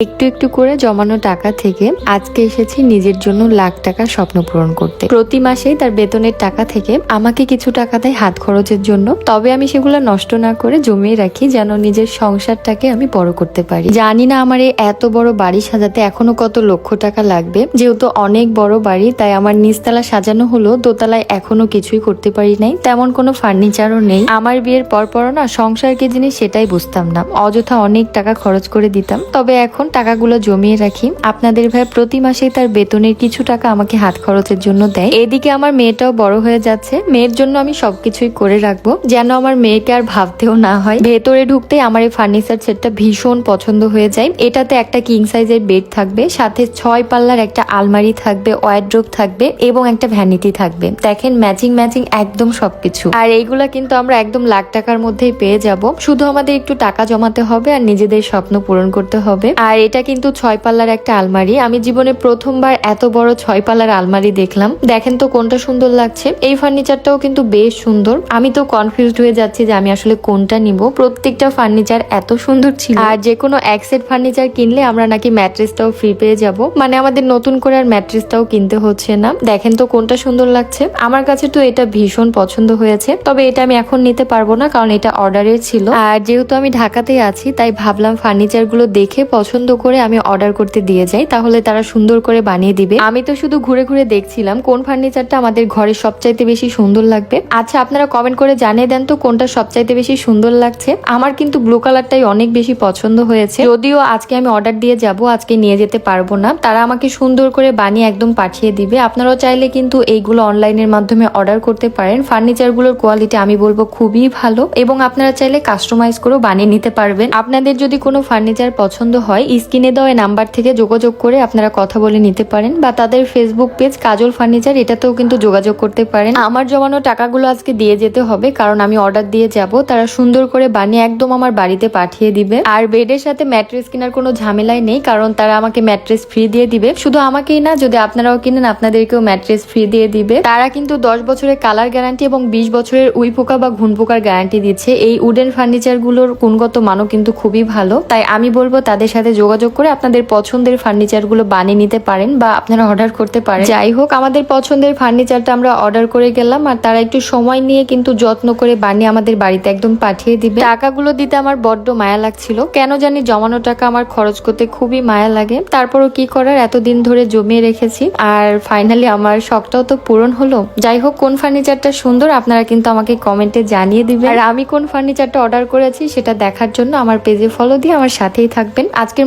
একটু একটু করে জমানো টাকা থেকে আজকে এসেছি নিজের জন্য লাখ টাকা স্বপ্ন পূরণ করতে। প্রতি মাসেই তার বেতনের টাকা থেকে আমাকে কিছু টাকা দেয় হাত খরচের জন্য। তবে আমি সেগুলো নষ্ট না করে জমিয়ে রাখি যেন নিজের সংসারটাকে আমি বড় করতে পারি। জানি না আমার এই এত বড় বাড়ি সাজাতে এখনও কত লক্ষ টাকা লাগবে। যেহেতু অনেক বড় বাড়ি, তাই আমার নিচতলা সাজানো হলো। দোতলায় এখনও কিছুই করতে পারি নাই। তেমন কোনো ফার্নিচারও নেই। আমার বিয়ের পর পর না সংসার কি জিনিস সেটাই বুঝতাম না। অযথা অনেক টাকা খরচ করে দিতাম। তবে এখন টাকাগুলো জমিয়ে রাখি। আপনাদের ভাই প্রতি মাসে তার বেতনের কিছু টাকা আমাকে হাত খরচের জন্য দেয়। এদিকে আমার মেয়েটাও বড় হয়ে যাচ্ছে। মেয়ের জন্য আমি সবকিছুই করে রাখব। যেন আমার মেয়েকে আর ভাবতেও না হয়। ভেতরে ঢুকতে আমার এই ফার্নিচার সেটটা ভীষণ পছন্দ হয়ে যায়। এটাতে একটা কিং সাইজের বেড থাকবে, সাথে ছয় পাল্লার একটা আলমারি থাকবে ওয়ার্ড্রোব থাকবে এবং একটা ভ্যানিটি থাকবে। দেখেন ম্যাচিং ম্যাচিং একদম সবকিছু। আর এইগুলা কিন্তু আমরা একদম লাখ টাকার মধ্যেই পেয়ে যাব। শুধু আমাদের একটু টাকা জমাতে হবে আর নিজেদের স্বপ্ন পূরণ করতে হবে। আর এটা কিন্তু ছয় পাল্লার একটা আলমারি। আমি জীবনে প্রথমবার এত বড় ছয় পাল্লার আলমারি দেখলাম। দেখেন তো কোনটা সুন্দর লাগছে। এই ফার্নিচারটাও কিন্তু বেশ সুন্দর। আমি তো কনফিউজড হয়ে যাচ্ছি যে আমি আসলে কোনটা নিব। প্রত্যেকটা ফার্নিচার এত সুন্দর ছিল। আর যে কোনো এক সেট ফার্নিচার কিনলে আমরা নাকি ম্যাট্রেসটাও ফ্রি পেয়ে যাব। মানে আমাদের নতুন করে আর ম্যাট্রেসটাও কিনতে হচ্ছে না। দেখেন তো কোনটা সুন্দর লাগছে। আমার কাছে তো এটা ভীষণ পছন্দ হয়েছে। তবে এটা আমি এখন নিতে পারব না, কারণ এটা অর্ডারের ছিল। আর যেহেতু আমি ঢাকাতেই আছি, তাই ভাবলাম ফার্নিচারগুলো দেখে পছন্দ করে আমি অর্ডার করতে দিয়ে যাই, তাহলে তারা সুন্দর করে বানিয়ে দিবে। আমি তো শুধু ঘুরে ঘুরে দেখছিলাম কোন ফার্নিচারটা আমাদের ঘরে সবচাইতে বেশি সুন্দর লাগবে। আচ্ছা আপনারা কমেন্ট করে জানিয়ে দেন তো কোনটা সবচাইতে বেশি সুন্দর লাগছে। আমার কিন্তু ব্লু কালারটাই অনেক বেশি পছন্দ হয়েছে। যদিও আজকে আমি অর্ডার দিয়ে যাব, আজকে নিয়ে যেতে পারব না। তারা আমাকে সুন্দর করে বানিয়ে একদম পাঠিয়ে দিবে। আপনারাও চাইলে কিন্তু এইগুলো অনলাইনের মাধ্যমে অর্ডার করতে পারেন। ফার্নিচারগুলোর কোয়ালিটি আমি বলব খুবই ভালো। এবং আপনারা চাইলে কাস্টমাইজ করেও বানিয়ে নিতে পারবেন। আপনাদের যদি কোনো ফার্নিচার পছন্দ হয় স্ক্রিনে দেওয়া নাম্বার থেকে যোগাযোগ করে আপনারা কথা বলে নিতে পারেন বা তাদের ফেসবুক পেজ কাজল ফার্নিচার, এটাতেও কিন্তু যোগাযোগ করতে পারেন। আমার জমানো টাকাগুলো আজকে দিয়ে যেতে হবে, কারণ আমি অর্ডার দিয়ে যাব। তারা সুন্দর করে বানিয়ে একদম আমার বাড়িতে পাঠিয়ে দিবে। আর বেডের সাথে ম্যাট্রেস কেনার কোনো ঝামেলাই নেই, কারণ তারা আমাকে ম্যাট্রেস ফ্রি দিয়ে দিবে। শুধু আমাকেই না, যদি আপনারাও কিনেন, আপনাদেরকেও ম্যাট্রেস ফ্রি দিয়ে দিবে। তারা কিন্তু দশ বছরের কালার গ্যারান্টি এবং বিশ বছরের উই পোকা বা ঘুন পোকার গ্যারান্টি দিচ্ছে। এই উডেন ফার্নিচারগুলোর গুণগত মানও কিন্তু খুবই ভালো। তাই আমি বলব, তাদের সাথে যোগাযোগ করে আপনাদের পছন্দের ফার্নিচারগুলো বানিয়ে নিতে পারেন বা আপনারা অর্ডার করতে পারেন। যাই হোক, আমাদের পছন্দের ফার্নিচারটা আমরা অর্ডার করে গেলাম আর তারা একটু সময় নিয়ে কিন্তু যত্ন করে বানিয়ে আমাদের বাড়িতে একদম পাঠিয়ে দিবে। টাকাগুলো দিতে আমার বড্ড মায়া লাগছিল। কেন জানি জমানো টাকা আমার খরচ করতে খুবই মায়া লাগে। তারপরও কি করার? এতদিন ধরে জমিয়ে রেখেছি। আর ফাইনালি আমার শখটাও তো পূরণ হলো। যাই হোক, কোন ফার্নিচারটা সুন্দর আপনারা কিন্তু আমাকে কমেন্টে জানিয়ে দিবেন। আর আমি কোন ফার্নিচারটা অর্ডার করেছি সেটা দেখার জন্য আমার পেজে ফলো দিয়ে আমার সাথেই থাকবেন। আজকের